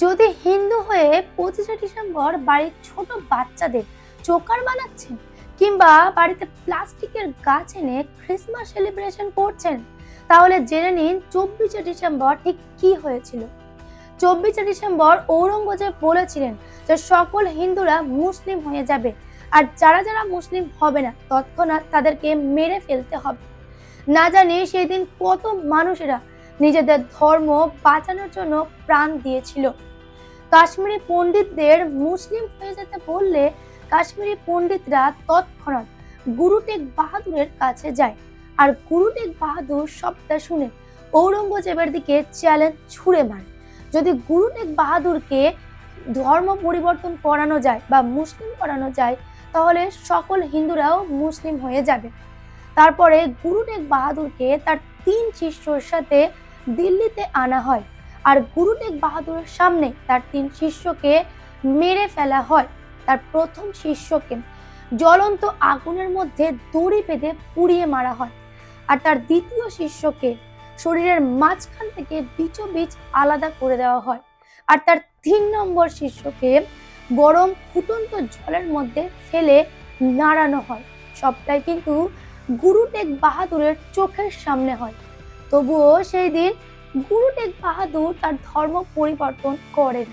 যদি হিন্দু হয়ে পঁচিশে ডিসেম্বর বাড়ির ছোট বাচ্চাদের চোকার বানাচ্ছেন কিংবা বাড়িতে প্লাস্টিকের গাছ এনে ক্রিসমাস সেলিব্রেশন করছেন, তাহলে জেনে নিন চব্বিশে ডিসেম্বর ঠিক কি হয়েছিল। চব্বিশে ডিসেম্বর ঔরঙ্গজেব বলেছিলেন যে সকল হিন্দুরা মুসলিম হয়ে যাবে আর যারা যারা মুসলিম হবে না, তৎক্ষণাৎ তাদেরকে মেরে ফেলতে হবে। না জানি সেই দিন কত মানুষেরা নিজেদের ধর্ম বাঁচানোর জন্য প্রাণ দিয়েছিল। কাশ্মীরি পণ্ডিতদের মুসলিম হয়ে যেতে বললে কাশ্মীরি পণ্ডিতরা তৎক্ষণাৎ গুরু টেক বাহাদুরের কাছে যায় আর গুরু টেক বাহাদুর সবটা শুনে ঔরঙ্গজেবের দিকে চ্যালেঞ্জ ছুড়ে মারে। যদি গুরু টেক বাহাদুরকে ধর্ম পরিবর্তন করানো যায় বা মুসলিম করানো যায়, তাহলে সকল হিন্দুরাও মুসলিম হয়ে যাবে। তারপরে গুরু টেক বাহাদুরকে তার তিন শিষ্যর সাথে দিল্লিতে আনা হয়। আর গুরু টেক বাহাদুরের সামনে তার তিন শিষ্যকে মেরে ফেলা হয়। তার প্রথম শিষ্যকে জ্বলন্ত আগুনের মধ্যে দড়ি বেঁধে পুড়িয়ে মারা হয়। আর তার দ্বিতীয় শিষ্যকে শরীরের মাঝখান থেকে বিচো বীজ আলাদা করে দেওয়া হয়। আর তার তিন নম্বর শিষ্যকে গরম ফুটন্ত জলের মধ্যে ফেলে নাড়ানো হয়। সবটাই কিন্তু গুরু টেক বাহাদুরের চোখের সামনে হয়। তবুও সেই দিন গুরু টেক বাহাদুর তার ধর্ম পরিবর্তন করেন।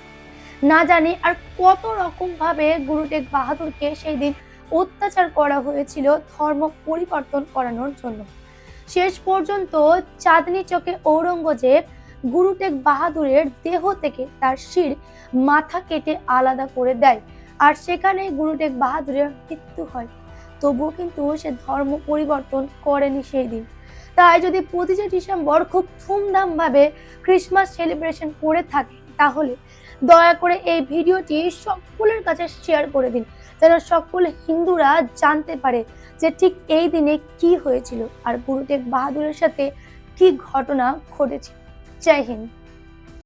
না জানি আর কত রকম ভাবে গুরু টেক বাহাদুরকে সেই দিন অত্যাচার করা হয়েছিল ধর্ম পরিবর্তন করানোর জন্য। শেষ পর্যন্ত চাঁদনি চকে ঔরঙ্গজেব গুরু টেক বাহাদুরের দেহ থেকে তার শির মাথা কেটে আলাদা করে দেয়। আর সেখানে গুরু টেক বাহাদুরের মৃত্যু হয়। তবুও কিন্তু সে ধর্ম পরিবর্তন করেনি সেই দিন। তাই যদি পঁচিশে ডিসেম্বর খুব ধুমধামভাবে ক্রিসমাস সেলিব্রেশন করে থাকে, তাহলে দয়া করে এই ভিডিওটি সকলের কাছে শেয়ার করে দিন, যেন সকল হিন্দুরা জানতে পারে যে ঠিক এই দিনে কি হয়েছিল আর গুরু টেক বাহাদুরের সাথে কি ঘটনা ঘটেছিল জয় হিন্দ।